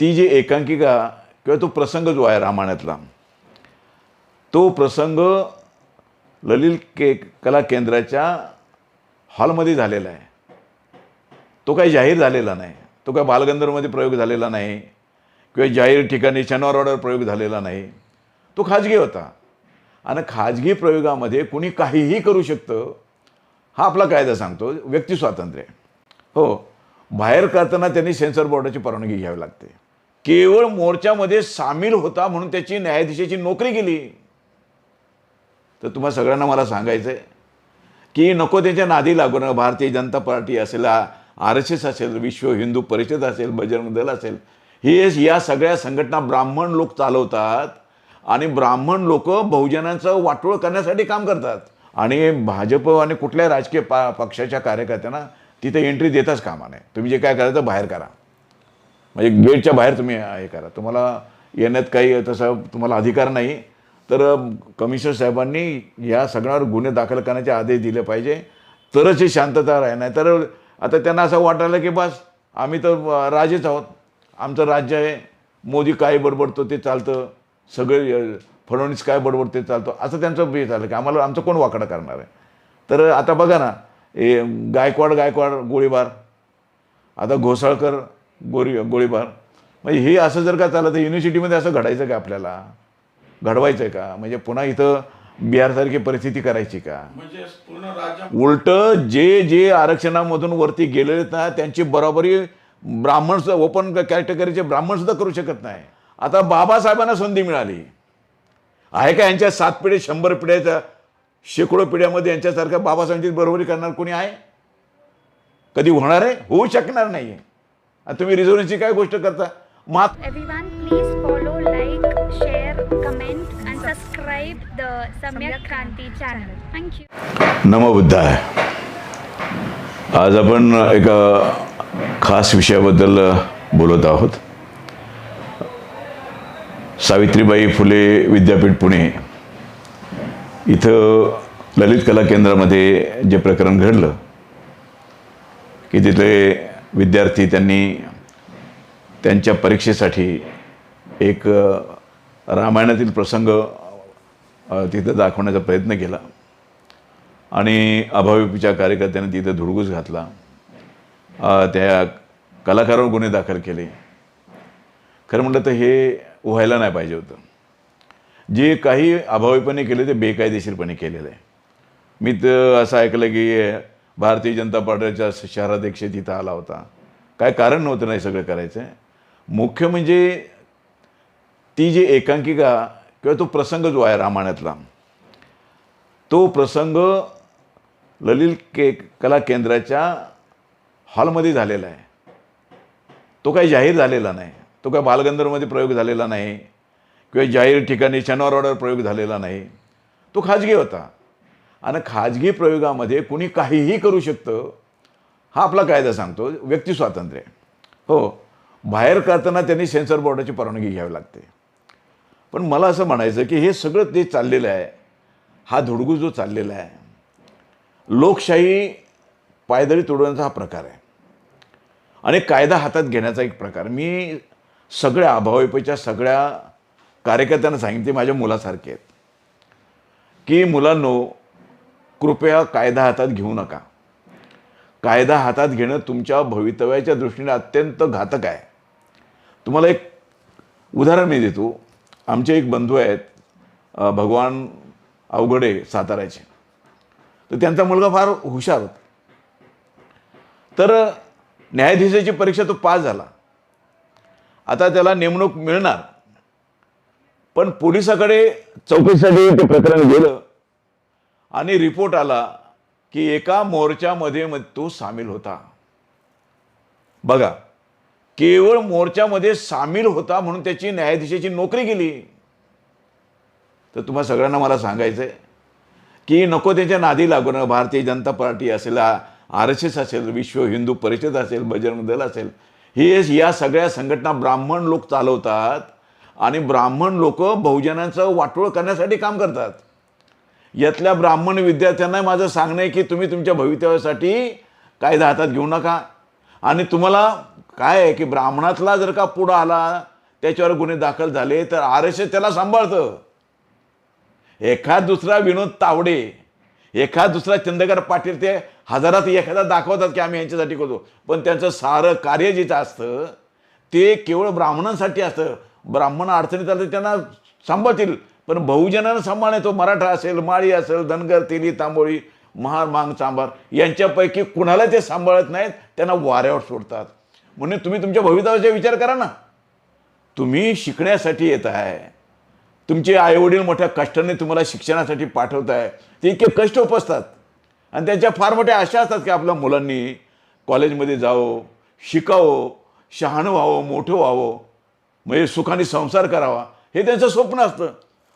ती जी एकांकिका किंवा तो प्रसंग जो आहे रामायणातला तो प्रसंग ललित के कला केंद्राच्या हॉलमध्ये झालेला आहे. तो काही जाहीर झालेला नाही. तो काही बालगंधर्वमध्ये प्रयोग झालेला नाही किंवा जाहीर ठिकाणी शनिवारवाड्यावर प्रयोग झालेला नाही. तो खाजगी होता. आणि खाजगी प्रयोगामध्ये कुणी काहीही करू शकतं हा आपला कायदा सांगतो. व्यक्ती स्वातंत्र्य. हो. बाहेर करताना त्यांनी सेन्सर बोर्डाची परवानगी घ्यावी लागते. केवळ मोर्चामध्ये सामील होता म्हणून त्याची न्यायाधीशाची नोकरी गेली तर तुम्हा सगळ्यांना मला सांगायचं आहे की नको त्याच्या नादी लागू नका. भारतीय जनता पार्टी असेल आर एस एस असेल विश्व हिंदू परिषद असेल बजरंग दल असेल हे या सगळ्या संघटना ब्राह्मण लोक चालवतात आणि ब्राह्मण लोक बहुजनांचं वाटोळ करण्यासाठी काम करतात. आणि भाजप आणि कुठल्याही राजकीय पा पक्षाच्या कार्यकर्त्यांना तिथे एंट्री देताच कामा नाही तुम्ही जे काय करायचं बाहेर करा. म्हणजे गेटच्या बाहेर तुम्ही हे करा. तुम्हाला येण्यात काही तसं तुम्हाला अधिकार नाही. तर कमिशनर साहेबांनी या सगळ्यावर गुन्हे दाखल करण्याचे आदेश दिले पाहिजे. तरच ही शांतता राहणार. नाही तर आता त्यांना असं वाटायला की बस आम्ही तर राजेच आहोत. आमचं राज्य आहे. मोदी काय बडबडतो ते चालतं. सगळे फडणवीस काय बडबडतो ते चालतं. असं त्यांचं हे झालं की आम्हाला आमचं कोण वाकडं करणार आहे? तर आता बघा ना हे गायकवाड गायकवाड गोळीबार. आता घोसाळकर गोळी गोळीबार. म्हणजे हे असं जर का चाललं तर युनिव्हर्सिटीमध्ये असं घडायचं का आपल्याला? घडवायचं आहे का? म्हणजे पुन्हा इथं बिहारसारखी परिस्थिती करायची का? म्हणजे उलट जे जे आरक्षणामधून वरती गेले ना त्यांची बरोबरी ब्राह्मण ओपन कॅटेगरीचे ब्राह्मण सुद्धा करू शकत नाही. आता बाबासाहेबांना संधी मिळाली. आहे का यांच्या सात पिढे शंभर पिढ्याच्या शेकडो पिढ्यामध्ये यांच्यासारख्या बाबासाहेबांची बरोबरी करणार कोणी आहे? कधी होणार आहे? होऊ शकणार नाही. तुम्ही रिझर्वेशनची काय गोष्ट करता मात please follow, like, share, comment, and subscribe the Samyak Kranti channel. Thank you. नमो बुद्ध आहे आज आपण एका खास विषयाबद्दल बोलत आहोत सावित्रीबाई फुले विद्यापीठ पुणे इथं ललित कला केंद्रामध्ये जे प्रकरण घडलं की तिथले विद्यार्थी त्यांनी त्यांच्या परीक्षेसाठी एक रामायणातील प्रसंग तिथं दाखवण्याचा प्रयत्न केला. आणि अभाविपच्या कार्यकर्त्यांनी तिथं धुडगूस घातला. त्या कलाकारावर गुन्हे दाखल केले. खरं म्हटलं तर हे व्हायला नाही पाहिजे होतं. जे काही अभावीपणे केले ते बेकायदेशीरपणे केलेलं. आहे मी तर असं ऐकलं की भारतीय जनता पार्टीचा शहराध्यक्ष तिथं आला होता. काय कारण नव्हतं नाही सगळं करायचं? मुख्य म्हणजे ती जी एकांकिका किंवा तो प्रसंग जो आहे रामायणातला तो प्रसंग ललित के कला केंद्राच्या हॉलमध्ये झालेला आहे. तो काही जाहीर झालेला नाही. तो काय बालगंधर्वमध्ये प्रयोग झालेला नाही किंवा जाहीर ठिकाणी शनिवारवाड्यावर प्रयोग झालेला नाही. तो खाजगी होता. आणि खाजगी प्रयोगामध्ये कुणी काहीही करू शकतं हा आपला कायदा सांगतो व्यक्ती स्वातंत्र्य. हो बाहेर करताना त्यांनी सेन्सर बोर्डाची परवानगी घ्यावी लागते. पण मला असं म्हणायचं की हे सगळं ते चाललेलं आहे हा धुडगू जो चाललेला आहे लोकशाही पायदळी तोडवण्याचा हा प्रकार आहे. आणि कायदा हातात घेण्याचा एक प्रकार. मी सगळ्या अभाविपच्या सगळ्या कार्यकर्त्यांना सांगितले माझ्या मुलासारखे आहेत. की मुलांनो कृपया कायदा हातात घेऊ नका. कायदा हातात घेणं तुमच्या भवितव्याच्या दृष्टीने अत्यंत घातक आहे. तुम्हाला एक उदाहरण मी देतो. आमचे एक बंधू आहेत भगवान अवघडे साताऱ्याचे. तर त्यांचा मुलगा फार हुशार होता. तर न्यायाधीशाची परीक्षा तो पास झाला. आता त्याला नेमणूक मिळणार. पण पोलिसाकडे चौकशीसाठी ते प्रकरण गेलं. आणि रिपोर्ट आला की एका मोर्चामध्ये तो सामील होता. बघा केवळ मोर्चामध्ये सामील होता म्हणून त्याची न्यायाधीशाची नोकरी गेली. तर तुम्हा सगळ्यांना मला सांगायचं आहे की नको त्याच्या नादी लागू नका. भारतीय जनता पार्टी असेल आर एस एस असेल विश्व हिंदू परिषद असेल बजरंग दल असेल हे या सगळ्या संघटना ब्राह्मण लोक चालवतात आणि ब्राह्मण लोक बहुजनांचं वाटोळ करण्यासाठी काम करतात. यातल्या ब्राह्मण विद्यार्थ्यांना माझं सांगणं आहे की तुम्ही तुमच्या भवितव्यासाठी कायदा हातात घेऊ नका. आणि तुम्हाला काय आहे की ब्राह्मणातला जर का पुढं आला त्याच्यावर गुन्हे दाखल झाले तर आर एस एस त्याला सांभाळतं. एखाद दुसरा विनोद तावडे एखाद दुसरा चंदकर पाटील ते हजारात एखादा दाखवतात की आम्ही यांच्यासाठी करतो. पण त्यांचं सारं कार्य जिथं असतं ते केवळ ब्राह्मणांसाठी असतं. ब्राह्मण अडचणीत आलं तर त्यांना सांभाळतील. पण बहुजनांना सांभाळणे तो मराठा असेल माळी असेल धनगर तेली तांबोळी महार मांग चांभार यांच्यापैकी कुणाला ते सांभाळत नाहीत त्यांना वाऱ्यावर सोडतात. म्हणून तुम्ही तुमच्या भवितव्याचा विचार करा ना. तुम्ही शिकण्यासाठी येत आहे. तुमचे आईवडील मोठ्या कष्टाने तुम्हाला शिक्षणासाठी पाठवत आहे. ते इतके कष्ट उपसतात. आणि त्यांच्या फार मोठ्या आशा असतात की आपल्या मुलांनी कॉलेजमध्ये जावं शिकावं शहाणं व्हावं मोठं व्हावं. म्हणजे सुखाने संसार करावा. हे त्यांचं स्वप्न असतं.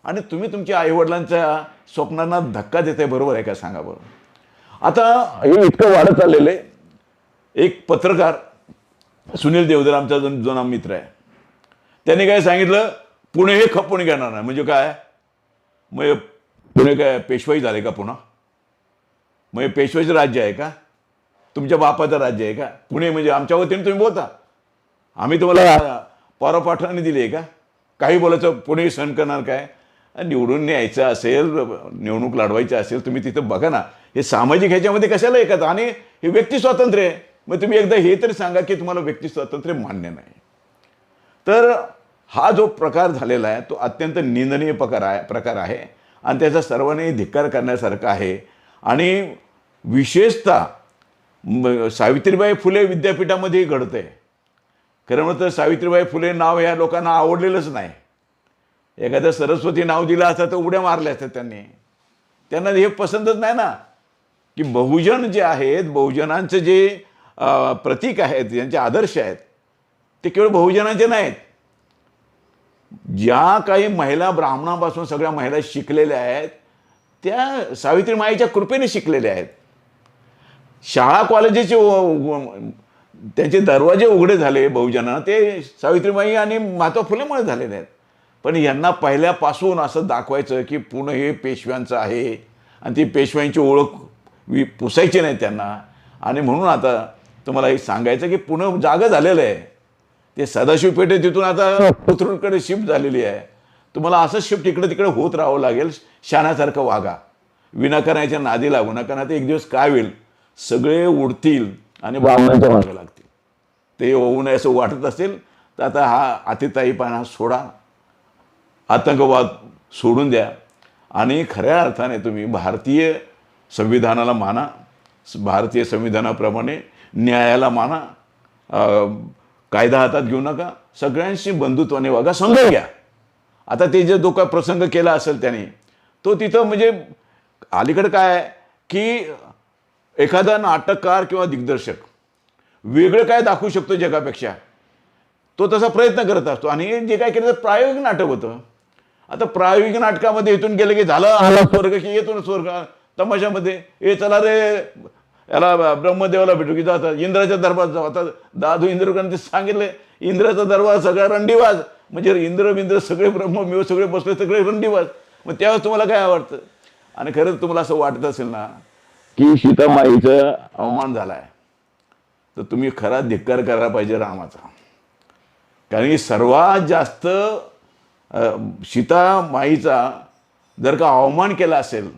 आणि तुम्ही तुमच्या आईवडिलांच्या स्वप्नांना धक्का देताय बरोबर आहे का? सांगा बरं. आता हे इतकं वाढत चाललेलं आहे. एक पत्रकार सुनील देवधर आमचा जन जुना मित्र आहे. त्यांनी काय सांगितलं? पुणे हे खपून घेणार नाही. म्हणजे काय? म्हणजे पुणे काय पेशवाई झाले का पुन्हा? म्हणजे पेशवाईचं राज्य आहे का? तुमच्या बापाचं राज्य आहे का? पुणे म्हणजे आमच्या वतीने तुम्ही बोलता. आम्ही तुम्हाला पाठवणी दिली आहे का? काही बोलायचं पुणे सण करणार काय? निवडून न्यायचं असेल निवडणूक लढवायची असेल तुम्ही तिथं बघा ना. हे सामाजिक ह्याच्यामध्ये कशाला एकत आणि हे व्यक्ती स्वातंत्र्य आहे. मग तुम्ही एकदा हे तरी सांगा की तुम्हाला व्यक्ती स्वातंत्र्य मान्य नाही. तर हा जो प्रकार झालेला आहे तो अत्यंत निंदनीय प्रकार आहे प्रकार आहे. आणि त्याचा सर्वांनी धिक्कार करण्यासारखा आहे. आणि विशेषतः सावित्रीबाई फुले विद्यापीठामध्येही घडतं आहे खरं म्हणतं सावित्रीबाई फुले नाव ह्या लोकांना आवडलेलंच नाही. एखादं सरस्वती नाव दिलं असतं तर उड्या मारल्या असतात त्यांनी. त्यांना हे पसंतच नाही ना. की बहुजन जे आहेत बहुजनांचं जे प्रतीक आहेत ज्यांचे आदर्श आहेत ते केवळ बहुजनांचे नाहीत. ज्या काही महिला ब्राह्मणापासून सगळ्या महिला शिकलेल्या आहेत त्या सावित्री माईच्या कृपेने शिकलेल्या आहेत. शाळा कॉलेजेचे त्यांचे दरवाजे उघडे झाले बहुजनांना ते सावित्रीबाई आणि महात्मा फुलेमुळे झालेले आहेत. पण यांना पहिल्यापासून असं दाखवायचं की पुणे हे पेशव्यांचं आहे. आणि ती पेशव्यांची ओळख वि पुसायची नाही त्यांना. आणि म्हणून आता तुम्हाला हे सांगायचं की पुणे जागं झालेलं आहे. ते सदाशिव पेठे तिथून आता कोथरूडकडे शिफ्ट झालेली आहे. तुम्हाला असंच शिफ्ट इकडे तिकडे होत राहावं लागेल. शाण्यासारखं वागा. विनाकाराच्या नादी लागू नका. ना ते एक दिवस काय होईल? सगळे उडतील आणि ब्राह्मणांच्या मागे लागतील. ते होऊ नये असं वाटत असेल तर आता हा अतिताईपणा सोडा. आतंकवाद सोडून द्या. आणि खऱ्या अर्थाने तुम्ही भारतीय संविधानाला माना. भारतीय संविधानाप्रमाणे न्यायाला माना. कायदा हातात घेऊ नका. सगळ्यांशी बंधुत्वाने वागा समजून घ्या. आता ते जे जो काय प्रसंग केला असेल त्याने तो तिथं म्हणजे अलीकडं काय आहे? की एखादा नाटककार किंवा दिग्दर्शक वेगळं काय दाखवू शकतो जगापेक्षा? तो तसा प्रयत्न करत असतो. आणि जे काय केलं तर प्रायोगिक नाटक होतं. आता प्रायोगिक नाटकामध्ये इथून गेलं की झालं आला स्वर्ग की येतो ना स्वर्ग तमाशामध्ये. ए चला रे याला ब्रह्मदेवाला भेटू की जातात इंद्राच्या दरबारात जाऊ. आता दादू इंद्रकांत ते सांगितले इंद्राचा दरबार सगळा रंडीवाज. म्हणजे इंद्र बिंद्र सगळे ब्रह्ममेव सगळे बसले सगळे रंडीवाज. मग त्यावेळेस तुम्हाला काय आवडतं? आणि खरंच तुम्हाला असं वाटत असेल ना की सीतामाईचं अवमान झाला आहे तर तुम्ही खरा धिक्कार करायला पाहिजे रामाचा. कारण की सर्वात जास्त सीतामाईचा जर का अवमान केला असेल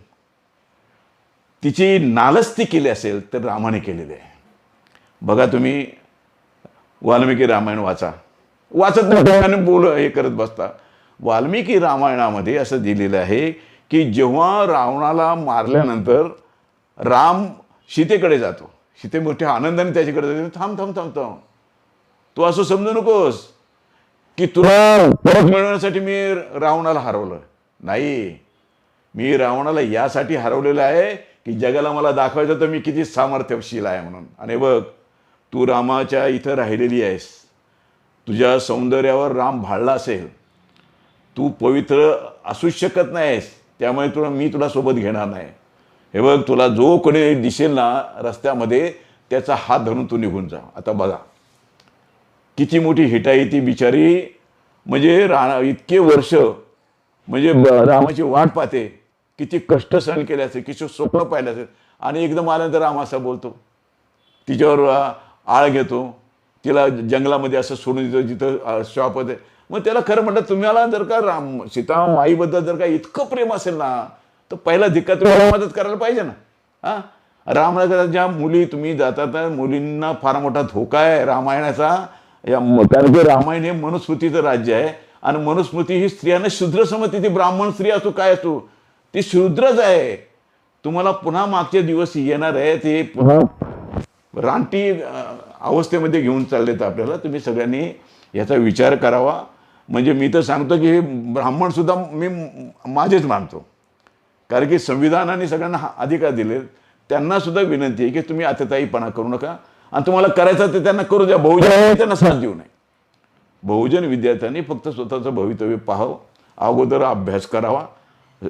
तिची नालस्ती केली असेल तर रामाने केलेली आहे. बघा तुम्ही वाल्मिकी रामायण वाचा. वाचत नाही आणि बोल हे करत बसता. वाल्मिकी रामायणामध्ये असं दिलेलं आहे की जेव्हा रावणाला मारल्यानंतर राम सीतेकडे जातो. सीते मोठ्या आनंदाने त्याच्याकडे जातो. थांब थांब थांब थांब. तू असं समजू नकोस. की तुला परत मिळवण्यासाठी मी रावणाला हरवलं. नाही मी रावणाला यासाठी हरवलेलं आहे की जगाला मला दाखवायचं तर मी किती सामर्थ्यशील आहे म्हणून. आणि बघ तू रामाच्या इथं राहिलेली आहेस. तुझ्या सौंदर्यावर राम भाळला असेल. तू पवित्र असूच शकत नाहीस. त्यामुळे तुला मी तुला सोबत घेणार नाही. हे बघ तुला जो कोणी दिसेल ना रस्त्यामध्ये त्याचा हात धरून तू निघून जा. आता बघा. किती मोठी हिटाई ती बिचारी. म्हणजे रा इतके वर्ष म्हणजे रामाची वाट पाहते. किती कष्ट सहन केले असेल किती स्वप्न पाहिले असेल. आणि एकदम आल्यानंतर राम असा बोलतो. तिच्यावर आळ घेतो. तिला जंगलामध्ये असं सोडून देतो जिथं शॉप होते मग त्याला खरं म्हणतात तुम्हाला जर का राम सीता माईबद्दल जर का इतकं प्रेम असेल ना तर पहिला धिक्का तुम्हाला मदत करायला पाहिजे ना. हां? ज्या मुली तुम्ही जातात त्या मुलींना फार मोठा धोका आहे रामायणाचा. या कारण की रामायण हे मनुस्मृतीचं राज्य आहे. आणि मनुस्मृती ही स्त्रियांना शूद्र समजते. ती ब्राह्मण स्त्री असो काय असो ती शूद्रच आहे. तुम्हाला पुन्हा मागचे दिवस येणार आहे ते पुन्हा रानटी अवस्थेमध्ये घेऊन चाललेत आपल्याला. तुम्ही सगळ्यांनी याचा विचार करावा. म्हणजे मी तर सांगतो की हे ब्राह्मणसुद्धा मी माझेच मानतो. कारण की संविधानाने सगळ्यांना अधिकार दिले त्यांना सुद्धा विनंती आहे की तुम्ही अतिताईपणा करू नका. आणि तुम्हाला करायचं ते त्यांना करू द्या. बहुजन त्यांना साथ देऊ नये. बहुजन विद्यार्थ्यांनी फक्त स्वतःचं भवितव्य पाहावं. अगोदर अभ्यास करावा.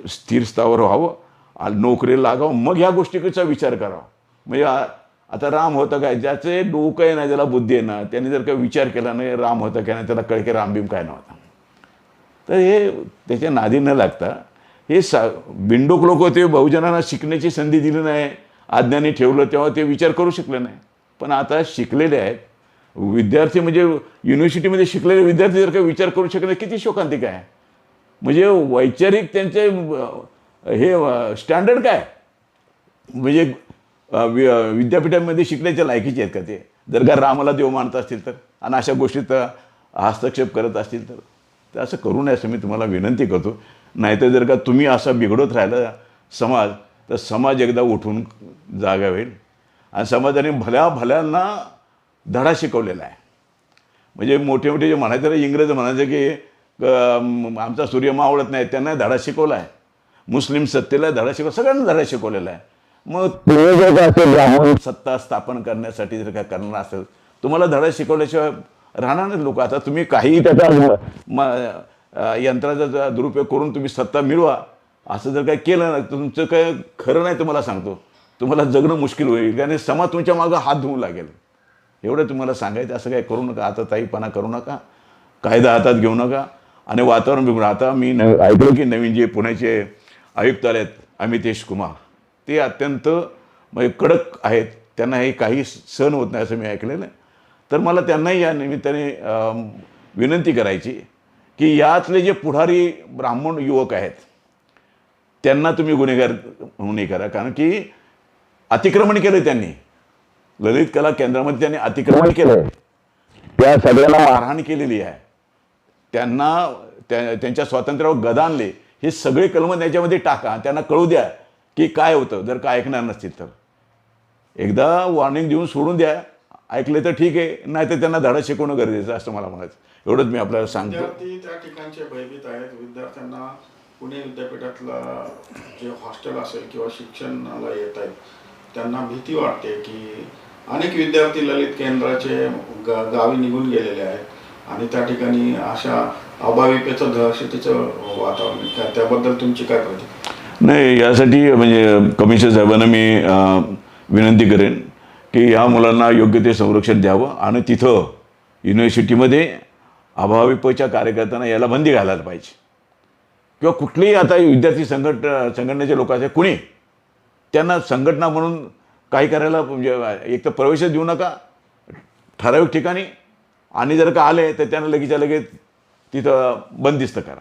स्थिर स्थावर व्हावं. नोकरीला लागावं. मग ह्या गोष्टीचा विचार करावा. म्हणजे आता राम होतं काय? ज्याचे डोकं आहे ना ज्याला बुद्धी आहे ना त्यांनी जर का विचार केला नाही राम होतं काय नाही त्याला कळके रामभीम काय नव्हता. तर हे त्याच्या नादी न लागता हे सा बिंडोक लोक होते बहुजनांना शिकण्याची संधी दिली नाही. आज्ञाने ठेवलं तेव्हा ते विचार करू शकले नाही. पण आता शिकलेले आहेत. विद्यार्थी म्हणजे युनिव्हर्सिटीमध्ये शिकलेले विद्यार्थी जर का विचार करू शकले किती शोकांतिक आहे? म्हणजे वैचारिक त्यांचे हे स्टँडर्ड काय? म्हणजे वि- विद्यापीठामध्ये शिकण्याच्या लायकीचे आहेत का ते? जर का रामाला देव मानत असतील तर आणि अशा गोष्टीत हस्तक्षेप करत असतील तर ते असं करू नये असं मी तुम्हाला विनंती करतो. नाहीतर जर का तुम्ही असा बिघडत राहिलं समाज तर समाज एकदा उठून जागा होईल. आणि समाजाने भल्या भल्यांना धडा शिकवलेला आहे. म्हणजे मोठे मोठे जे म्हणायचे ना इंग्रज म्हणायचे की आमचा सूर्य मावळत नाही त्यांना धडा शिकवला आहे. मुस्लिम सत्तेला धडा शिकव सगळ्यांना धडा शिकवलेला आहे. मग तुम्ही जर का असं ब्राह्मण सत्ता स्थापन करण्यासाठी जर का करणार असेल तुम्हाला धडा शिकवल्याशिवाय राहणार नाही लोक. आता तुम्ही काही त्याचा यंत्राचा दुरुपयोग करून तुम्ही सत्ता मिळवा असं जर काय केलं ना तुमचं काय खरं नाही तुम्हाला सांगतो. तुम्हाला जगणं मुश्किल होईल आणि समाज तुमच्या मागं हात धुवू लागेल. एवढं तुम्हाला सांगायचं असं काय करू नका आता ताईपणा करू नका कायदा हातात घेऊ नका आणि वातावरण बिघडून आता मी न ऐकलं की नवीन जे पुण्याचे आयुक्त आले आहेत अमितेश कुमार ते अत्यंत म्हणजे कडक आहेत त्यांना हे काही सहन होत नाही असं मी ऐकलेलं आहे. तर मला त्यांनाही या निमित्ताने विनंती करायची की यातले जे पुढारी ब्राह्मण युवक आहेत त्यांना तुम्ही गुन्हेगार म्हणून हे करा. कारण की अतिक्रमण केलं त्यांनी. ललित कला केंद्रामध्ये त्यांनी अतिक्रमण केलं त्या सगळ्यांना मारहाण केलेली आहे. त्यांना त्या त्यांच्या स्वातंत्र्यावर गदा आणले. हे सगळे कलम त्याच्यामध्ये टाका. त्यांना कळू द्या की काय होतं जर का ऐकणार नसतील तर. एकदा वॉर्निंग देऊन सोडून द्या. ऐकले तर ठीक आहे नाही तर त्यांना धडा शिकवणं गरजेचं आहे असं मला म्हणायचं एवढंच मी आपल्याला सांगतो. त्या ठिकाणचे भयभीत आहेत. विद्यार्थ्यांना पुणे विद्यापीठातला जे हॉस्टेल असेल किंवा शिक्षणाला येत आहेत त्यांना भीती वाटते की अनेक विद्यार्थी ललित केंद्राचे गा गावी निघून गेलेले आहेत आणि त्या ठिकाणी अशा अभाविपेचं दहशतीचं वातावरण त्या- त्याबद्दल तुमची काय प्रतिक्रिया? नाही यासाठी म्हणजे कमिशनर साहेबांना मी अं, विनंती करेन की या मुलांना योग्य ते संरक्षण द्यावं आणि तिथं युनिव्हर्सिटीमध्ये अभाविपच्या कार्यकर्त्यांना याला बंदी घालायला पाहिजे. किंवा कुठलीही आता विद्यार्थी संघट संघटनेचे लोक असे कुणी त्यांना संघटना म्हणून काही करायला म्हणजे एक तर प्रवेशच देऊ नका. ठराविक ठिकाणी. आणि जर का आले तर त्यांना लगेचच्या लगेच तिथं बंदिस्त करा.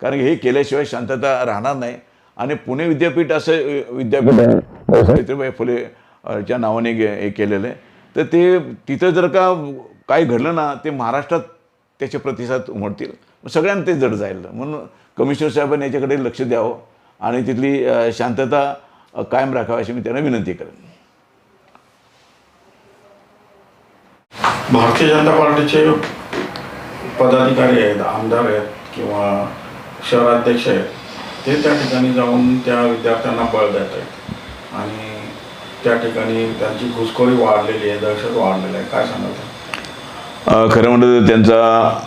कारण हे केल्याशिवाय शांतता राहणार नाही. आणि पुणे विद्यापीठ असं विद्यापीठ आहे सावित्रीबाई फुले च्या नावाने गे- हे केलेलं आहे. तर ते तिथं जर का काही घडलं ना ते महाराष्ट्रात त्याचे प्रतिसाद उमटतील. सगळ्यांना ते जड जाईल. म्हणून कमिशनर साहेबांनी याच्याकडे लक्ष द्यावं. आणि तिथली शांतता कायम राखावी अशी मी त्यांना विनंती करेन. भारतीय जनता पार्टीचे पदाधिकारी आहेत आमदार आहेत किंवा शहराध्यक्ष आहेत ते त्या ठिकाणी जाऊन त्या विद्यार्थ्यांना बळ देत आहेत. आणि त्या ठिकाणी त्यांची घुसखोरी वाढलेली आहे दहशत वाढलेली आहे. काय सांगाल अ, खरं म्हटलं तर त्यांचा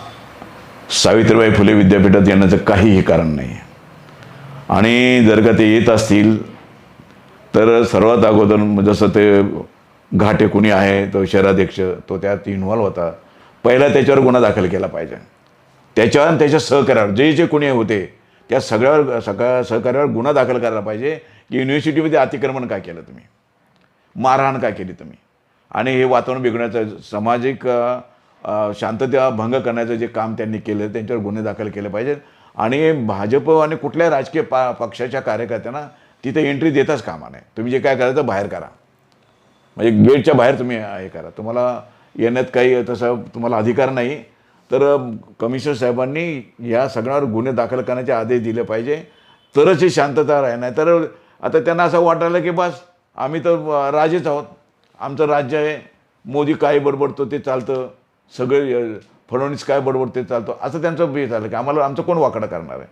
सावित्रीबाई फुले विद्यापीठात येण्याचं काहीही कारण नाही आणि जर का ते येत असतील तर सर्वात अगोदर म्हणजे जसं ते घाटे कुणी आहे तो शहराध्यक्ष तो त्यात इन्व्हॉल्व होता. पहिला त्याच्यावर गुन्हा दाखल केला पाहिजे. त्याच्यावर आणि त्याच्या सहकार्यावर जे जे कुणी होते त्या सगळ्यावर सगळ्या सहकार्यावर गुन्हा दाखल करायला पाहिजे की युनिव्हर्सिटीमध्ये अतिक्रमण काय केलं तुम्ही? मारहाण काय केली तुम्ही? आणि हे वातावरण बिघडण्याचं सामाजिक शांतता भंग करण्याचं जे काम त्यांनी केलं त्यांच्यावर गुन्हे दाखल केले पाहिजेत. आणि भाजप आणि कुठल्याही राजकीय पा पक्षाच्या कार्यकर्त्यांना तिथे एंट्री देताच कामा नाही तुम्ही जे काय करायचं बाहेर करा. म्हणजे गेटच्या बाहेर तुम्ही हे करा. तुम्हाला येण्यात काही तसं तुम्हाला अधिकार नाही. तर कमिशनर साहेबांनी या सगळ्यावर गुन्हे दाखल करण्याचे आदेश दिले पाहिजे. तरच ही शांतता राहील. नाही तर आता त्यांना असं वाटायला की बस आम्ही तर राजेच आहोत. आमचं राज्य आहे. मोदी काय बडबडतो ते चालतं. सगळे फडणवीस काय बडबडतो ते चालतं. असं त्यांचं हे झालं की आम्हाला आमचं कोण वाकडं करणार आहे?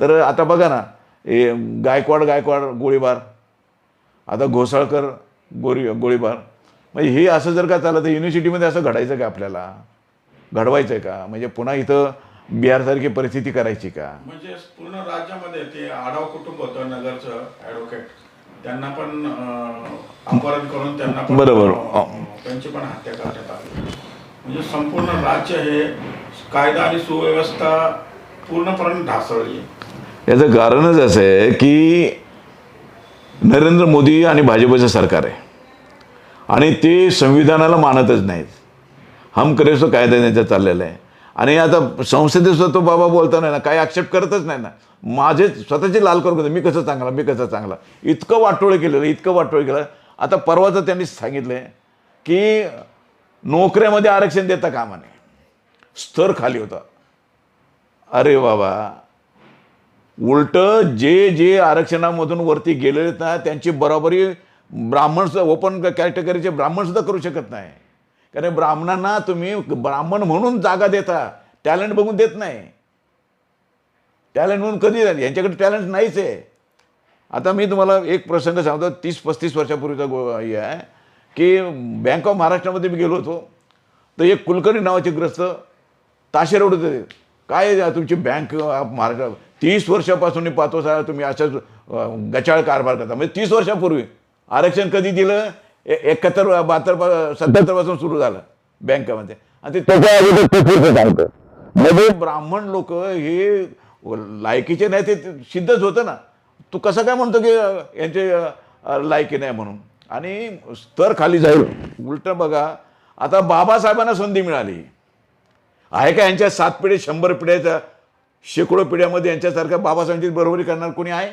तर आता बघा ना हे गायकवाड गायकवाड गोळीबार. आता घोसाळकर गोळी गोळीबार. म्हणजे हे असं जर का चाललं तर युनिव्हर्सिटीमध्ये असं घडायचं का आपल्याला? घडवायचं आहे का? म्हणजे पुन्हा इथं बिहारसारखी परिस्थिती करायची का? म्हणजे पूर्ण राज्यामध्ये ते आढाव कुटुंब होतं नगरचं ॲडव्होकेट त्यांना पण अपहरण करून त्यांना बरोबर. त्यांची पण हत्या करण्यात आली. म्हणजे संपूर्ण राज्य हे कायदा आणि सुव्यवस्था पूर्णपणे ढासळली. याचं कारणच असं आहे की नरेंद्र मोदी आणि भाजपचं सरकार आहे. आणि ते संविधानाला मानतच नाहीत. हम करे कायदा त्यांचा चाललेला आहे. आणि आता संसदेत सुद्धा तो बाबा बोलताना ना काही आक्षेप करतच नाही ना. माझे स्वतःचे लाल करून मी कसं चांगला मी कसं चांगला. इतकं वाटोळं केलेलं इतकं वाटोळं केलं. आता परवाचं त्यांनी सांगितलं की नोकऱ्यामध्ये आरक्षण देता कामा नये. स्तर खाली होता. अरे बाबा उलट जे जे आरक्षणामधून वरती गेलेले आहेत ना त्यांची बरोबरी ब्राह्मण ओपन कॅटेगरीचे ब्राह्मण सुद्धा करू शकत नाही. कारण ब्राह्मणांना तुम्ही ब्राह्मण म्हणून जागा देता टॅलेंट बघून देत नाही. टॅलेंट म्हणून कधी यांच्याकडे टॅलेंट नाहीच आहे. आता मी तुम्हाला एक प्रसंग सांगतो तीस पस्तीस वर्षापूर्वीचा गो हे आहे की बँक ऑफ महाराष्ट्रामध्ये मी गेलो होतो. तर एक कुलकर्णी नावाचे ग्रस्त ताशे रडत होते. काय आहे तुमची बँक ऑफ महाराष्ट्र तीस वर्षापासून पाहतो साहेब तुम्ही असंच अं, गचाळ कारभार करता. म्हणजे तीस वर्षापूर्वी आरक्षण कधी दिलं? एकाहत्तर बहात्तर सत्याहत्तरपासून सुरू झालं बँकेमध्ये. आणि ते त्याच्या अगोदर सांगतं. म्हणजे ब्राह्मण लोक हे लायकीचे नाही ते सिद्धच होतं ना. तू कसं काय म्हणतो की यांचे लायकी नाही म्हणून? आणि स्तर खाली जाईल. उलट बघा आता बाबासाहेबांना संधी मिळाली. आहे का यांच्या सात पिढे शंभर पिढ्याच्या शेकडो पिढ्यामध्ये यांच्यासारख्या बाबासाहेबांची बरोबरी करणार कोणी आहे?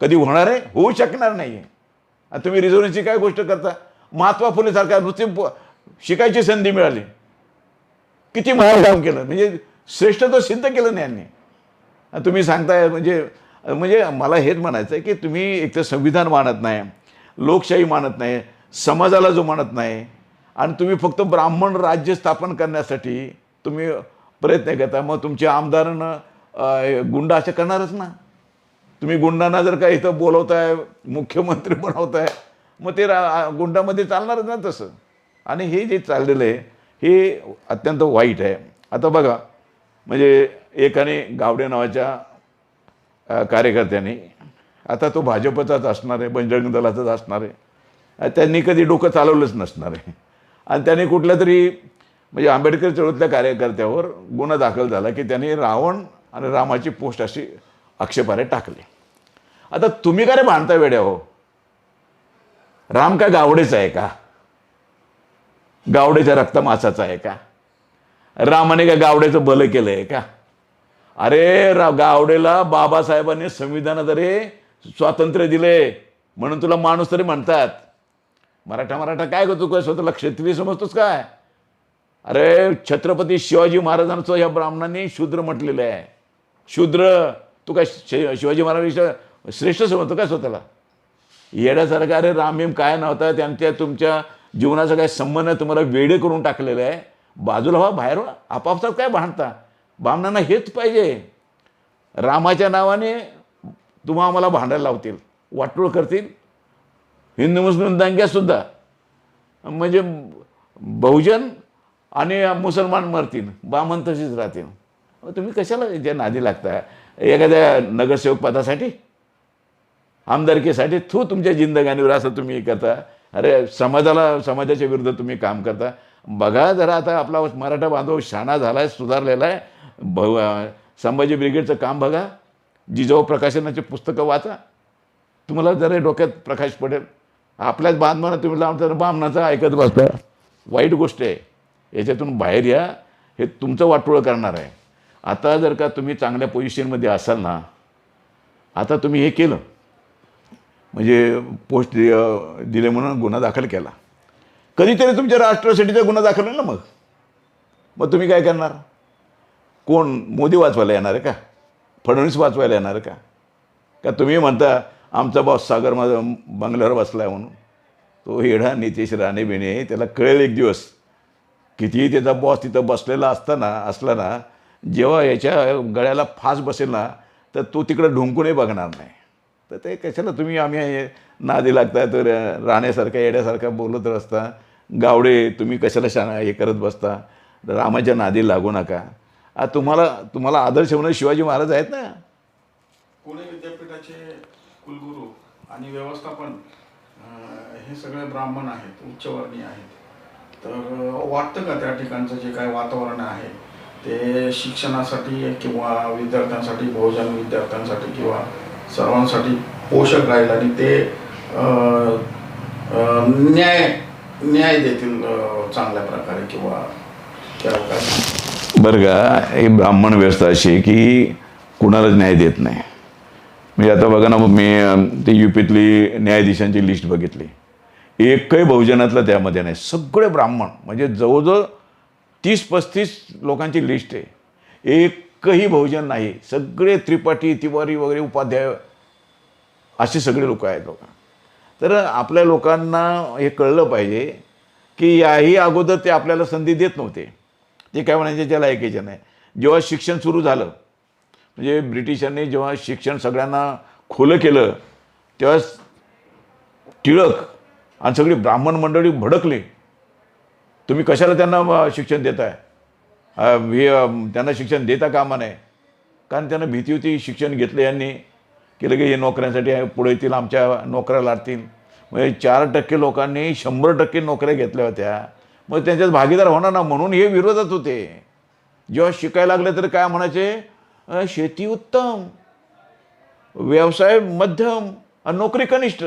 कधी होणार आहे? होऊ शकणार नाही आहे तुम्ही रिझर्वेशनची काय गोष्ट करता? महात्मा फुलेसारख्या नुसती शिकायची संधी मिळाली. किती महान काम केलं? म्हणजे श्रेष्ठत्व सिद्ध केलं नाही यांनी. तुम्ही सांगताय म्हणजे म्हणजे मला हेच म्हणायचं आहे की तुम्ही एक तर संविधान मानत नाही लोकशाही मानत नाही समाजाला जो मानत नाही आणि तुम्ही फक्त ब्राह्मण राज्य स्थापन करण्यासाठी तुम्ही प्रयत्न करता. मग तुमचे आमदारानं गुंडा गुंड करणारच ना. तुम्ही गुंडांना जर का इथं बोलवताय मुख्यमंत्री बनवताय मग ते रा गुंडामध्ये चालणारच ना तसं. आणि हे जे चाललेलं आहे हे अत्यंत वाईट आहे. आता बघा म्हणजे एकाने गावडे नावाच्या कार्यकर्त्यांनी आता तो भाजपचाच असणार आहे बजरंग दलाचाच असणार आहे. त्यांनी कधी डोकं चालवलंच नसणार आहे. आणि त्यांनी कुठल्या तरी म्हणजे आंबेडकर चळवळीतल्या कार्यकर्त्यावर गुन्हा दाखल झाला की त्यांनी रावण आणि रामाची पोस्ट अशी आक्षेपारे टाकली. आता तुम्ही काय मानता वेड्या हो? राम काय गावडेचा आहे का? गावडेच्या रक्तमासाचा आहे का? रामाने काय गावड्याचं भलं केलं आहे का? अरे रा गावडेला बाबासाहेबांनी संविधानाद्वारे स्वातंत्र्य दिले म्हणून तुला माणूस तरी म्हणतात. मराठा मराठा काय करतो काय स्वतः क्षत्रिय समजतोस काय? अरे छत्रपती शिवाजी महाराजांचं या ब्राह्मणांनी शूद्र म्हटलेलं आहे. शूद्र तू काय शिवाजी महाराजांच्या श्रेष्ठ समजतो काय स्वतःला? येण्यासारखं अरे रामभीम काय नव्हता त्यांच्या तुमच्या जीवनाचा काय संबंध तुम्हाला वेडे करून टाकलेलं आहे. बाजूला व्हा बाहेर व्हा आपापसात काय भांडता? ब्राह्मणांना हेच पाहिजे. रामाच्या नावाने तुम्हा आम्हाला भांडायला लावतील वाटोळ करतील. हिंदू मुस्लिम दंग्यासुद्धा म्हणजे बहुजन आणि मुसलमान मरतील बामण तशीच राहतील. तुम्ही कशाला जे नादी लागता एखाद्या नगरसेवक पदासाठी? आमदारकीसाठी? थू तुमच्या जिंदगानीवर असं तुम्ही करता. अरे समाजाला समाजाच्या विरुद्ध तुम्ही काम करता. बघा जरा आता आपला मराठा बांधव शाणा झाला आहे सुधारलेला आहे. भव संभाजी ब्रिगेडचं काम बघा. जिजाऊ प्रकाशनाची पुस्तकं वाचा. तुम्हाला जरा डोक्यात प्रकाश पडेल. आपल्याच बांधवांना तुम्ही लावता बामणाचं ऐकत बसता. वाईट गोष्ट आहे. याच्यातून बाहेर या हे तुमचं वाटोळं करणार आहे. आता जर का तुम्ही चांगल्या पोझिशनमध्ये असाल ना आता तुम्ही हे केलं. म्हणजे पोस्ट दि- दिले म्हणून गुन्हा दाखल केला. कधीतरी तुमच्या राष्ट्रासाठीचा गुन्हा दाखल होईल ना मग. मग तुम्ही काय करणार? कोण मोदी वाचवायला येणार आहे का? फडणवीस वाचवायला येणार आहे का? का तुम्ही म्हणता आमचा बॉस सागर माझा बंगल्यावर बसला आहे म्हणून. तो हेडा नितेश राणे बिणे त्याला कळेल एक दिवस. कितीही त्याचा बॉस तिथं बसलेला असताना असला ना जेव्हा याच्या गळ्याला फास बसेल ना तर तो तिकडं ढुंकूनही बघणार नाही. तर ते कशाला तुम्ही आम्ही हे नादी लागता तर राण्यासारखा येड्यासारखा बोलत असता गावडे तुम्ही कशाला शा हे करत बसता? रामाच्या नादी लागू नका. आ तुम्हाला तुम्हाला आदर्श म्हणून शिवाजी महाराज आहेत ना? पुणे विद्यापीठाचे कुलगुरू आणि व्यवस्थापन हे सगळे ब्राह्मण आहेत उच्चवर्णीय आहेत. तर वाटतं का त्या ठिकाणचं जे काय वातावरण आहे ते शिक्षणासाठी किंवा विद्यार्थ्यांसाठी बहुजन विद्यार्थ्यांसाठी किंवा सर्वांसाठी पोषक राहील आणि ते न्याय न्याय देतील चांगल्या प्रकारे किंवा त्या बरं का हे ब्राह्मण व्यवस्था अशी आहे की कुणालाच न्याय देत नाही. म्हणजे आता बघा ना मी ती ते युपीतली न्यायाधीशांची लिस्ट बघितली. एकही बहुजनातलं त्यामध्ये नाही. सगळे ब्राह्मण म्हणजे जवळजवळ तीस पस्तीस लोकांची लिस्ट आहे. एकही बहुजन नाही. सगळे त्रिपाठी तिवारी वगैरे उपाध्याय असे सगळे लोक आहेत लोक तर आपल्या लोकांना हे कळलं पाहिजे की याही अगोदर ते आपल्याला संधी देत नव्हते. ते काय म्हणायचे त्याला ऐकायचे नाही. जेव्हा शिक्षण सुरू झालं म्हणजे ब्रिटिशांनी जेव्हा शिक्षण सगळ्यांना खुलं केलं तेव्हा टिळक आणि सगळी ब्राह्मण मंडळी भडकली. तुम्ही कशाला त्यांना शिक्षण देताय? हे त्यांना शिक्षण देता कामा नये. कारण त्यांना भीती होती शिक्षण घेतलं यांनी केलं की हे नोकऱ्यांसाठी पुढे येतील आमच्या नोकऱ्या लागतील म्हणजे चार टक्के लोकांनी शंभर टक्के नोकऱ्या घेतल्या होत्या. मग त्यांच्यात भागीदार होणार ना म्हणून हे विरोधात होते. जेव्हा शिकायला लागले तर काय म्हणायचे? शेती उत्तम व्यवसाय मध्यम आणि नोकरी कनिष्ठ.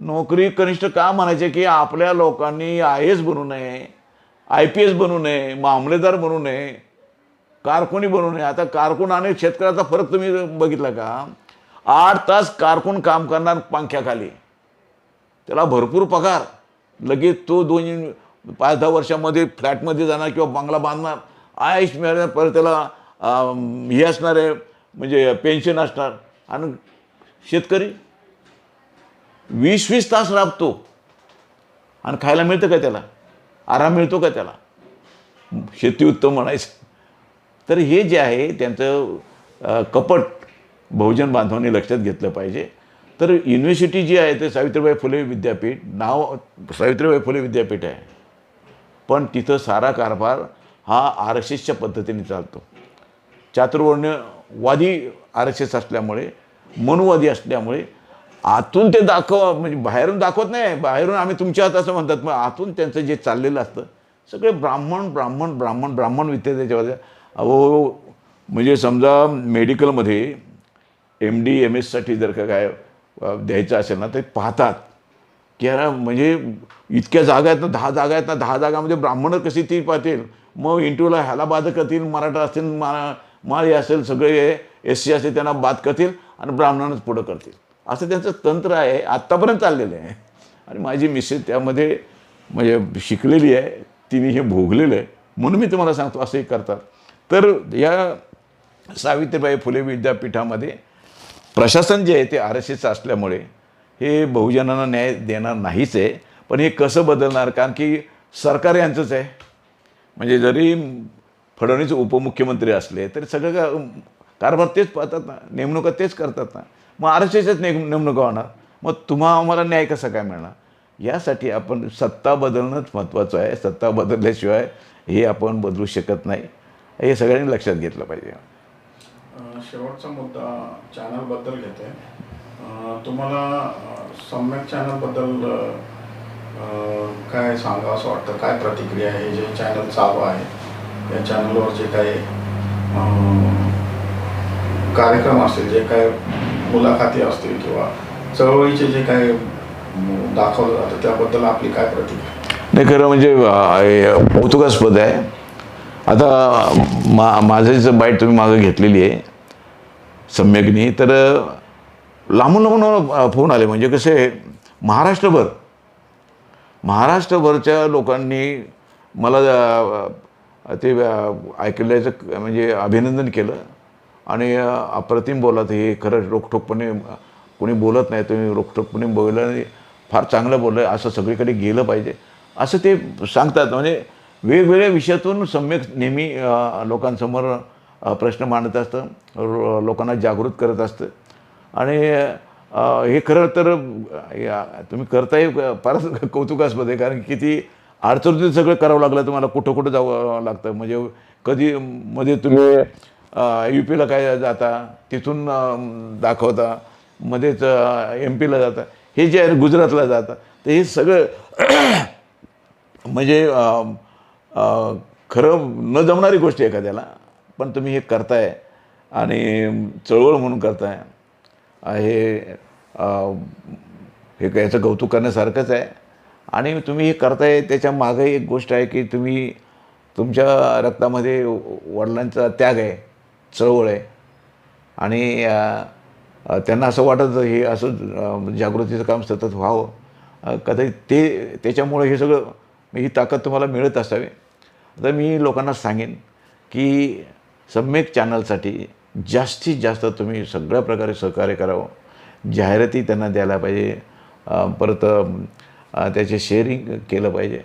नोकरी कनिष्ठ का म्हणायचे की आपल्या लोकांनी आय एस बनू नये आय पी एस बनू नये मामलेदार बनू नये कारकुनी बनू नये. आता कारकून आणि शेतकऱ्याचा फरक तुम्ही बघितला का? आठ तास कारकून काम करणार पंख्याखाली. त्याला भरपूर पगार. लगेच तो दोन पाच दहा वर्षामध्ये फ्लॅटमध्ये जाणार किंवा बंगला बांधणार. आयुष मिळणार परत त्याला हे असणार आहे म्हणजे पेन्शन असणार. आणि शेतकरी वीस वीस तास राबतो. आणि खायला मिळतं का त्याला? आराम मिळतो का त्याला? शेती उत्तम म्हणायचं. तर हे जे आहे त्यांचं कपट बहुजन बांधवांनी लक्षात घेतलं पाहिजे. तर युनिव्हर्सिटी जी आहे ते सावित्रीबाई फुले विद्यापीठ नाव सावित्रीबाई फुले विद्यापीठ आहे. पण तिथं सारा कारभार हा आर एस एसच्या पद्धतीने चालतो. चातुर्वर्ण्यवादी आर एस एस असल्यामुळे मनुवादी असल्यामुळे आतून ते दाखव म्हणजे बाहेरून दाखवत नाही बाहेरून आम्ही तुमच्या हात असं म्हणतात. मग आतून त्यांचं जे चाललेलं असतं सगळे ब्राह्मण ब्राह्मण ब्राह्मण ब्राह्मण विद्या त्याच्यामध्ये अहो म्हणजे समजा मेडिकलमध्ये एम डी एम एससाठी जर का काय द्यायचं असेल ना ते पाहतात. की अरे म्हणजे इतक्या जागा आहेत ना दहा जागा आहेत ना दहा जागामध्ये ब्राह्मणं कशी ती पाहतील? मग इंटरव्ह्यूला ह्याला बाद करतील मराठा असतील मा माळी असेल सगळे एस सी असेल त्यांना बाद करतील आणि ब्राह्मणांनाच पुढं करतील. असं त्यांचं तंत्र आहे आत्तापर्यंत चाललेलं आहे. आणि माझी मिसेस त्यामध्ये म्हणजे शिकलेली आहे तिने हे भोगलेलं आहे म्हणून मी तुम्हाला सांगतो असंही करतात. तर या सावित्रीबाई फुले विद्यापीठामध्ये प्रशासन जे आहे ते आर एस एसचं असल्यामुळे हे बहुजनांना न्याय देणार नाहीच आहे. पण हे कसं बदलणार? कारण की सरकार यांचंच आहे. म्हणजे जरी फडणवीस उपमुख्यमंत्री असले तरी सगळं का कारभार तेच पाहतात ना नेमणुका तेच करतात ना. मग आरक्षणाच्याच एस नेम नेमणुका होणार. मग तुम्हा आम्हाला न्याय कसा काय मिळणार? यासाठी आपण सत्ता बदलणंच महत्त्वाचं आहे. सत्ता बदलल्याशिवाय हे आपण बदलू शकत नाही. हे सगळ्यांनी लक्षात घेतलं पाहिजे. शेवटचा मुद्दा चॅनलबद्दल घेते. तुम्हाला सम्यक चॅनलबद्दल काय सांगा असं वाटतं? काय प्रतिक्रिया आहे? जे चॅनल चालू आहे या चॅनलवर जे काही कार्यक्रम असतील जे काय मुलाखती असतील किंवा चळवळीचे जे काही दाखवलं जातं त्याबद्दल आपली काय प्रतिक्रिया? नाही खरं म्हणजे कौतुकास्पद आहे. आता मा माझं बाईट तुम्ही मागं घेतलेली आहे सम्यकनी तर लांबून लांबून फोन आले. म्हणजे कसे महाराष्ट्रभर महाराष्ट्रभरच्या लोकांनी मला ते ऐकल्याचं म्हणजे अभिनंदन केलं. आणि अप्रतिम बोलत हे खरं रोखठोकपणे कुणी कोणी बोलत नाही तुम्ही रोखठोकपणे बोललं आणि फार चांगलं बोललं असं सगळीकडे गेलं पाहिजे. असं ते सांगतात. म्हणजे वेगवेगळ्या विषयातून सम्यक नेहमी लोकांसमोर प्रश्न मांडत असतं रो- लोकांना जागृत करत असतं. आणि हे खरं तर या तुम्ही करताय फारच कौतुकास्पद आहे. कारण किती अडचणीत सगळं करावं लागलं तुम्हाला कुठं कुठं जावं लागतं. म्हणजे कधी मध्ये तुम्ही यू पीला काय जाता? तिथून दाखवता. मध्येच एम पीला जाता. हे जे आहे गुजरातला जाता. तर हे सगळं म्हणजे खरं न जमणारी गोष्ट आहे एखाद्याला पण तुम्ही हे करताय आणि चळवळ म्हणून करताय. हे हे काय याचं कौतुक करण्यासारखंच आहे. आणि तुम्ही हे करताय त्याच्यामागे एक गोष्ट आहे की तुम्ही तुमच्या रक्तामध्ये वडिलांचा त्याग आहे. चळवळ आहे. आणि त्यांना असं वाटत हे असं जागृतीचं काम सतत व्हावं. कदाचित ते त्याच्यामुळे हे सगळं ही ताकद तुम्हाला मिळत असावी. तर मी लोकांना सांगेन की सम्यक चॅनलसाठी जास्तीत जास्त तुम्ही सगळ्या प्रकारे सहकार्य करावं. जाहिराती त्यांना द्यायला पाहिजे. परत त्याचे शेअरिंग केलं पाहिजे.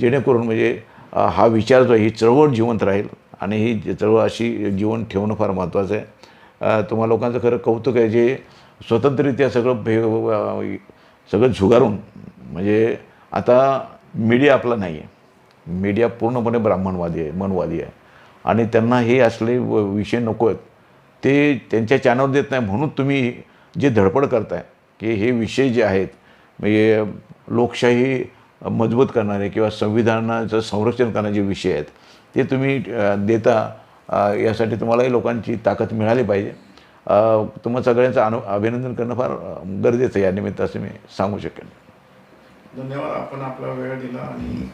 जेणेकरून म्हणजे हा विचार जो आहे, ही चळवळ जिवंत राहील. आणि ही चळवळ अशी जीवन ठेवणं फार महत्त्वाचं आहे. तुम्हा लोकांचं खरं कौतुक आहे जे स्वतंत्ररित्या सगळं भे सगळं झुगारून म्हणजे आता मीडिया आपला नाही आहे मीडिया पूर्णपणे ब्राह्मणवादी आहे मनवादी आहे. आणि त्यांना हे असले व- विषय नको आहेत ते त्यांच्या चॅनल देत नाही म्हणून तुम्ही जे धडपड करताय की हे विषय जे आहेत म्हणजे लोकशाही मजबूत करणारे किंवा संविधानाचं संरक्षण करणारे जे विषय आहेत ते तुम्ही देता यासाठी तुम्हालाही लोकांची ताकद मिळाली पाहिजे. तुम्हा सगळ्यांचं अनु अभिनंदन करणं फार गरजेचं आहे. या निमित्त असं मी सांगू शकेन. धन्यवाद. आपण आपला वेळ दिला आणि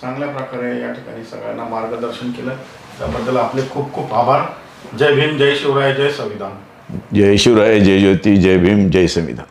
चांगल्या प्रकारे या ठिकाणी सगळ्यांना मार्गदर्शन केलं. त्याबद्दल आपले खूप खूप आभार. जय भीम जय शिवराय जय संविधान. जय शिवराय जय ज्योती जय भीम जय संविधान.